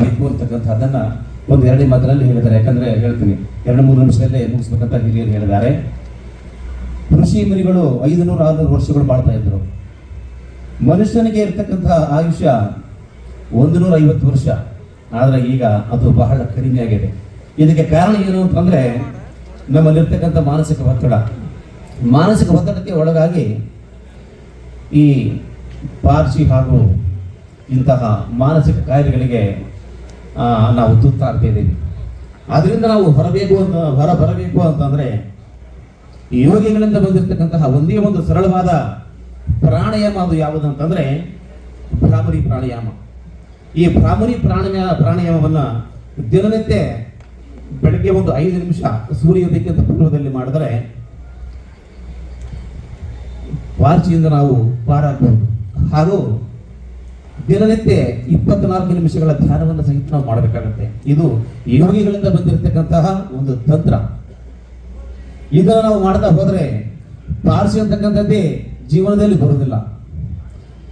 ಬೇಕು ಅಂತಕ್ಕಂಥದ್ದನ್ನ ಒಂದು ಎರಡು ಮಾತಿನಲ್ಲಿ ಹೇಳಿದ್ದಾರೆ. ಯಾಕಂದ್ರೆ ಹೇಳ್ತೀನಿ, ಎರಡು ಮೂರು ನಿಮಿಷದಲ್ಲೇ ಮುಗಿಸ್ಬೇಕಂತ ಹಿರಿಯರು ಹೇಳಿದ್ದಾರೆ. ಋಷಿ ಮುನಿಗಳು ಐದು ನೂರು ವರ್ಷಗಳು ಬಾಳ್ತಾ ಇದ್ರು ಮನುಷ್ಯನಿಗೆ ಇರ್ತಕ್ಕಂಥ ಆಯುಷ್ಯ ಒಂದು ನೂರ ಐವತ್ತು ವರ್ಷ. ಆದರೆ ಈಗ ಅದು ಬಹಳ ಕಡಿಮೆ ಆಗಿದೆ. ಇದಕ್ಕೆ ಕಾರಣ ಏನು ಅಂತಂದ್ರೆ, ನಮ್ಮಲ್ಲಿರ್ತಕ್ಕಂಥ ಮಾನಸಿಕ ಒತ್ತಡ. ಮಾನಸಿಕ ಒತ್ತಡಕ್ಕೆ ಒಳಗಾಗಿ ಈ ಪಾರ್ಸಿ ಹಾಗೂ ಇಂತಹ ಮಾನಸಿಕ ಕಾಯಿಲೆಗಳಿಗೆ ನಾವು ತುತ್ತಾಗ್ತಾ ಇದ್ದೀವಿ. ಅದರಿಂದ ನಾವು ಹೊರಬೇಕು ಅಂತ ಹೊರ ಬರಬೇಕು ಅಂತಂದ್ರೆ ಯೋಗಿಗಳಿಂದ ಬಂದಿರತಕ್ಕಂತಹ ಒಂದೇ ಒಂದು ಸರಳವಾದ ಪ್ರಾಣಾಯಾಮ ಅದು ಯಾವುದು ಅಂತಂದ್ರೆ ಭ್ರಾಮರಿ ಪ್ರಾಣಾಯಾಮ. ಈ ಭ್ರಾಮರಿ ಪ್ರಾಣಾಯಾಮ ಪ್ರಾಣಾಯಾಮವನ್ನ ದಿನನಿತ್ಯ ಬೆಳಗ್ಗೆ ಒಂದು ಐದು ನಿಮಿಷ ಸೂರ್ಯೋದಯಕ್ಕಿಂತ ಪೂರ್ವದಲ್ಲಿ ಮಾಡಿದರೆ ವಾರ್ಚಿಯಿಂದ ನಾವು ಪಾರಾಗಬಹುದು ಹಾಗೂ ದಿನನಿತ್ಯ ಇಪ್ಪತ್ನಾಲ್ಕು ನಿಮಿಷಗಳ ಧ್ಯಾನವನ್ನು ಸಹಿತ ನಾವು ಮಾಡಬೇಕಾಗುತ್ತೆ. ಇದು ಯೋಗಿಗಳಿಂದ ಬಂದಿರತಕ್ಕಂತಹ ಒಂದು ತಂತ್ರ. ಇದನ್ನು ನಾವು ಮಾಡ್ತಾ ಹೋದ್ರೆ ಪಾರ್ಸಿ ಅಂತಕ್ಕಂಥದ್ದೇ ಜೀವನದಲ್ಲಿ ಬರುವುದಿಲ್ಲ.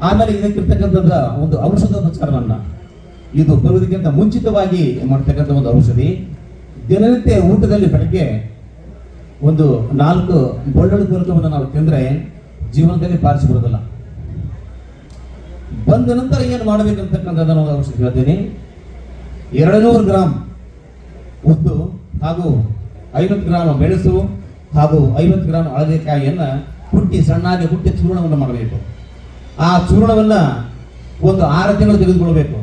ಆಮೇಲೆ ಇದಕ್ಕಿರ್ತಕ್ಕಂಥದ್ದ ಒಂದು ಔಷಧೋಪಚಾರವನ್ನ ಇದು ಬರುವುದಕ್ಕಿಂತ ಮುಂಚಿತವಾಗಿ ಮಾಡ್ತಕ್ಕಂಥ ಒಂದು ಔಷಧಿ. ದಿನನಿತ್ಯ ಊಟದಲ್ಲಿ ಬೆಳಗ್ಗೆ ಒಂದು ನಾಲ್ಕು ಪೂರಕವನ್ನು ನಾವು ತಿಂದರೆ ಜೀವನದಲ್ಲಿ ಪಾರಿಸಿ ಬರೋದಿಲ್ಲ ಬಂದ ನಂತರ ಏನು ಮಾಡಬೇಕಂತಕ್ಕಂಥದ್ದನ್ನು ಹೇಳ್ತೀನಿ. ಎರಡು ನೂರು ಗ್ರಾಮ್ ಉದ್ದು ಹಾಗೂ ಐವತ್ತು ಗ್ರಾಮ್ ಮೆಣಸು ಹಾಗೂ ಐವತ್ತು ಗ್ರಾಮ್ ಹಳದಿಕಾಯಿಯನ್ನ ಹುಟ್ಟಿ ಸಣ್ಣಾಗಿ ಹುಟ್ಟಿ ಚೂರ್ಣವನ್ನು ಮಾಡಬೇಕು. ಆ ಚೂರ್ಣವನ್ನು ಒಂದು ಆರು ತಿಂಗಳು ತೆಗೆದುಕೊಳ್ಬೇಕು.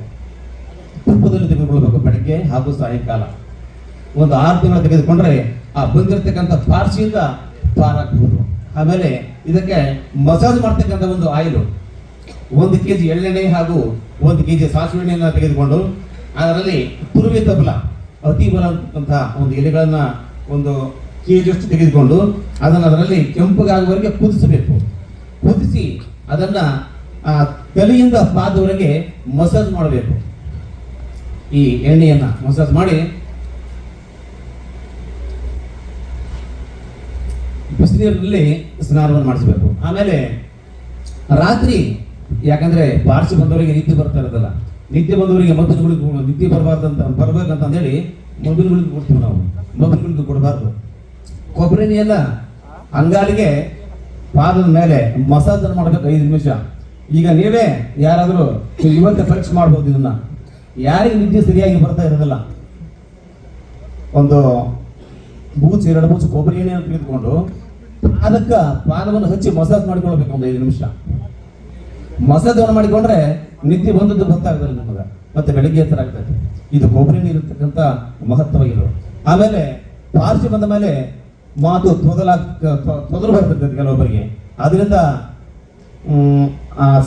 ತುಪ್ಪದಲ್ಲಿ ತೆಗೆದುಕೊಳ್ಬೇಕು ಬೆಳಗ್ಗೆ ಹಾಗೂ ಸಾಯಂಕಾಲ. ಒಂದು ಆರು ತಿಂಗಳು ತೆಗೆದುಕೊಂಡ್ರೆ ಆ ಬಂದಿರತಕ್ಕಂಥ ಪಾರ್ಸಿಯಿಂದ ಪಾರಾಗಬಹುದು ಆಮೇಲೆ ಇದಕ್ಕೆ ಮಸಾಜ್ ಮಾಡ್ತಕ್ಕಂಥ ಒಂದು ಆಯಿಲು. ಒಂದು ಕೆ ಜಿ ಎಳ್ಳೆಣ್ಣೆ ಹಾಗೂ ಒಂದು ಕೆ ಜಿ ಸಾಸಿವೆ ಎಣ್ಣೆಯನ್ನು ತೆಗೆದುಕೊಂಡು ಅದರಲ್ಲಿ ತುರುವೆ ತಬಲ ಅತಿ ಬಲ ಒಂದು ಎಲೆಗಳನ್ನು ಒಂದು ಕೆ ಜಿಯಷ್ಟು ತೆಗೆದುಕೊಂಡು ಅದನ್ನು ಅದರಲ್ಲಿ ಕೆಂಪಗಾಗುವವರೆಗೆ ಕುದಿಸಬೇಕು. ಕುದಿಸಿ ಅದನ್ನ, ಆ, ತಲೆಯಿಂದ ಪಾದವರೆಗೆ ಮಸಾಜ್ ಮಾಡಬೇಕು. ಈ ಎಣ್ಣೆಯನ್ನು ಮಸಾಜ್ ಮಾಡಿ ಬಿಸಿನೀರಿನಲ್ಲಿ ಸ್ನಾನವನ್ನು ಮಾಡಿಸಬೇಕು. ಆಮೇಲೆ ರಾತ್ರಿ ಯಾಕಂದ್ರೆ ಪಾರ್ಸಿ ಬಂದವರಿಗೆ ನಿದ್ದೆ ಬರ್ತಾ ಇರೋದಲ್ಲ. ನಿದ್ದೆ ಬಂದವರಿಗೆ ಮದ್ದುಗಳಿಗೆ ಗುಳಿಗೆ ನಿದ್ದೆ ಬರಬಾರ್ದಂತ ಬರ್ಬೇಕಂತ ಹೇಳಿ ಮಬ್ಬಿನ ಗುಳಿಗೆ ಕೊಡ್ತೀವಿ ನಾವು. ಮಬ್ಬಿನ ಗುಳಿಗೆ ಕೊಡಬಾರ್ದು. ಕೊಬ್ಬರಿ ಎಲ್ಲ ಅಂಗಾಲಿಗೆ ಪಾದದ ಮೇಲೆ ಮಸಾಜ್ ಮಾಡಬೇಕು ಐದು ನಿಮಿಷ. ಈಗ ನೀವೇ ಯಾರಾದರೂ ಇವತ್ತೇ ಪರೀಕ್ಷೆ ಮಾಡ್ಬೋದು ಇದನ್ನ. ಯಾರಿಗೆ ನಿದ್ದೆ ಸರಿಯಾಗಿ ಬರ್ತಾ ಇರೋದಿಲ್ಲ. ಒಂದು ಬೂಚ್, ಎರಡು ಬೂಚ್ ಕೊಬ್ಬರಿ ಎಣ್ಣೆಯನ್ನು ತೆಗೆದುಕೊಂಡು ಅದಕ್ಕೆ ಪಾದವನ್ನು ಹಚ್ಚಿ ಮಸಾಜ್ ಮಾಡ್ಕೊಳ್ಬೇಕು ಒಂದು ಐದು ನಿಮಿಷ. ಮಸಾಜವನ್ನು ಮಾಡಿಕೊಂಡ್ರೆ ನಿದ್ದೆ ಬಂದದ್ದು ಗೊತ್ತಾಗಲ್ಲ ನಮಗೆ. ಮತ್ತೆ ಬೆಳಿಗ್ಗೆ ಎತ್ತರ ಆಗ್ತದೆ. ಇದು ಕೊಬ್ಬರಿ ನೀರು ಮಹತ್ವವಾಗಿರೋ. ಆಮೇಲೆ ಪಾರ್ಸಿ ಬಂದ ಮೇಲೆ ಮಾತು ತೊದಲಾಗ ತೊದಲು ಬರ್ತಿರ್ತದೆ ಕೆಲವೊಬ್ಬರಿಗೆ. ಅದರಿಂದ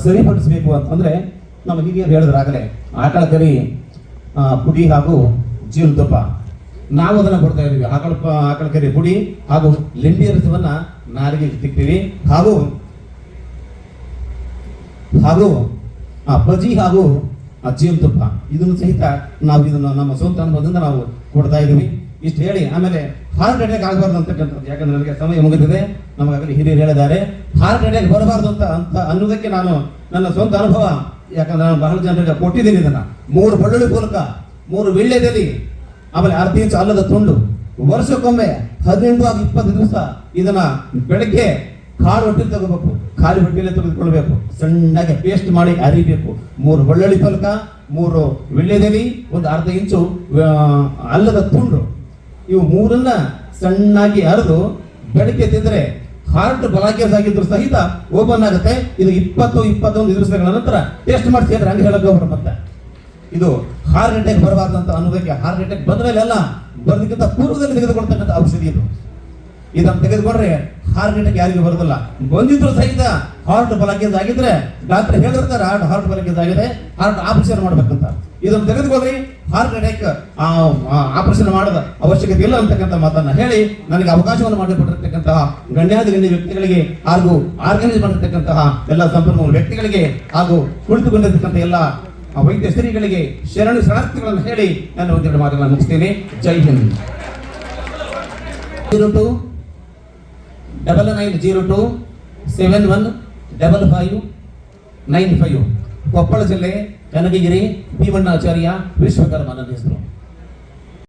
ಸರಿಪಡಿಸಬೇಕು ಅಂತಂದ್ರೆ ನಮ್ಮ ಹಿರಿಯರು ಹೇಳಿದ್ರು ಆಗಲೇ ಆಕಳ ಕರಿ ಪುಡಿ ಹಾಗೂ ಜೀವನತುಪ್ಪ ನಾವು ಅದನ್ನ ಕೊಡ್ತಾ ಇದ್ದೀವಿ. ಆಕಳ ಆಕಳ ಕರಿ ಪುಡಿ ಹಾಗೂ ಲಿಂಬೆ ರಸವನ್ನು ನಾರಿಗೆ ತಿಕ್ತೀವಿ ಹಾಗೂ ಹಾಗೂ, ಆ ಬಜಿ ಹಾಗೂ ಆ ಜೇನುತುಪ್ಪ ಇದನ್ನು ಸಹಿತ ನಾವು ಇದನ್ನು ನಮ್ಮ ಸ್ವಂತ ಅನುಭವದಿಂದ ನಾವು ಕೊಡ್ತಾ ಇದ್ದೀವಿ. ಇಷ್ಟು ಹೇಳಿ, ಆಮೇಲೆ ಹಾರ್ಟ್ ಅಟ್ಯಾಕ್ ಆಗಬಾರ್ದು ಅಂತಕ್ಕಂಥದ್ದು. ಯಾಕಂದ್ರೆ ನನಗೆ ಸಮಯ ಮುಗಿದಿದೆ. ನಮಗಾಗಲೇ ಹಿರಿಯರು ಹೇಳಿದ್ದಾರೆ. ಹಾರ್ಟ್ ಅಟ್ಯಾಕ್ ಬರಬಾರ್ದು ಅಂತ ಅಂತ ಅನ್ನೋದಕ್ಕೆ ನಾನು ನನ್ನ ಸ್ವಂತ ಅನುಭವ, ಯಾಕಂದ್ರೆ ನಾನು ಬಹಳ ಜನರಿಗೆ ಕೊಟ್ಟಿದ್ದೀನಿ ಇದನ್ನ. ಮೂರು ಬಳ್ಳುಳ್ಳಿ ಪೂಲಕ ಮೂರು ವೀಳ್ಯದಲ್ಲಿ, ಆಮೇಲೆ ಅರ್ಧ ಇಂಚು ಅಲ್ಲದ ತುಂಡು. ವರ್ಷಕ್ಕೊಮ್ಮೆ ಹದಿನೆಂಟು ಇಪ್ಪತ್ತು ದಿವಸ ಇದನ್ನ ಬೆಳಗ್ಗೆ ಕಾಳು ಹೊಟ್ಟೆ ತಗೋಬೇಕು, ಖಾಲಿ ಹೊಟ್ಟೆಲೆ ತೆಗೆದುಕೊಳ್ಬೇಕು, ಸಣ್ಣಗೆ ಪೇಸ್ಟ್ ಮಾಡಿ ಅರಿಬೇಕು. ಮೂರು ಬೆಳ್ಳುಳ್ಳಿ ಫಲಕ, ಮೂರು ವಿಳ್ಯದೆಲೆ ಒಂದು ಅರ್ಧ ಇಂಚು ಅಲ್ಲದ ತುಂಡು. ಇವು ಮೂರನ್ನ ಸಣ್ಣಾಗಿ ಅರೆದು ಬೆಳಗ್ಗೆ ತಿಂದರೆ ಹಾರ್ಟ್ ಬಲಾಕೇಸ್ ಆಗಿದ್ರು ಸಹಿತ ಓಪನ್ ಆಗುತ್ತೆ. ಇದು ಇಪ್ಪತ್ತು, ಇಪ್ಪತ್ತೊಂದು ದಿವಸಗಳ ನಂತರ ಟೆಸ್ಟ್ ಮಾಡಿ ಅಂದ್ರೆ ಹಂಗೆ ಹೇಳಕ್ ಹೋಗ್ರ ಮತ್ತೆ. ಇದು ಹಾರ್ಟ್ ಅಟ್ಯಾಕ್ ಬರಬಾರ್ದಂತ ಅನ್ನೋದಕ್ಕೆ ಹಾರ್ಟ್ ಅಟ್ಯಾಕ್ ಬಂದ ಅಲ್ಲ, ಬರೋದಕ್ಕಿಂತ ಪೂರ್ವದಲ್ಲಿ ತೆಗೆದುಕೊಳ್ತಕ್ಕಂಥ ಔಷಧಿ ಇದು. ಇದನ್ನು ತೆಗೆದುಕೊಂಡ್ರೆ ಹಾರ್ಟ್ ಅಟ್ಯಾಕ್ ಯಾರಿಗೂ ಬರೋದಿಲ್ಲ. ಬಂದಿದ್ರು ಸಹಿತ ಹಾರ್ಟ್ ಬಲಕೇಜ್ ಆಗಿದ್ರೆ ಡಾಕ್ಟರ್ ಹೇಳಿರ್ತಾರೆ ಹಾರ್ಟ್ ಹಾರ್ಟ್ ಬಲಕೇಜ್ ಆಗಿದೆ ಹಾರ್ಟ್ ಆಪರೇಷನ್ ಮಾಡ್ಬೇಕಂತ. ಇದನ್ನು ತೆಗೆದುಕೊಳ್ಳಿ ಹಾರ್ಟ್ ಅಟ್ಯಾಕ್ ಆಪರೇಷನ್ ಮಾಡದ ಅವಶ್ಯಕತೆ ಇಲ್ಲ ಅಂತಕ್ಕಂಥ ಮಾತನ್ನ ಹೇಳಿ, ನನಗೆ ಅವಕಾಶವನ್ನು ಮಾಡಿಕೊಟ್ಟಿರ್ತಕ್ಕಂತಹ ಗಣ್ಯಾದಿ ಗಣ್ಯ ವ್ಯಕ್ತಿಗಳಿಗೆ ಹಾಗೂ ಆರ್ಗನೈಸ್ ಮಾಡಿರ್ತಕ್ಕಂತಹ ಎಲ್ಲ ಸಂಪನ್ಮೂಲ ವ್ಯಕ್ತಿಗಳಿಗೆ ಹಾಗೂ ಕುಳಿತುಕೊಂಡಿರ್ತಕ್ಕಂಥ ಎಲ್ಲ ವೈದ್ಯ ಸ್ತ್ರೀಗಳಿಗೆ ಶರಣು ಶರಣಾರ್ಥಿಗಳನ್ನು ಹೇಳಿ ನಾನು ಒಂದೆರಡು ಮಾತುಗಳನ್ನು ಮುಗಿಸ್ತೇನೆ. Jai Hind. Double nine zero two seven one double five nine five Koppal ಜಿಲ್ಲೆ ಕನಕಗಿರಿ ಭೀಮಣ್ಣಾಚಾರ್ಯ ವಿಶ್ವಕರ್ಮ ನನ್ನ ಹೆಸರು.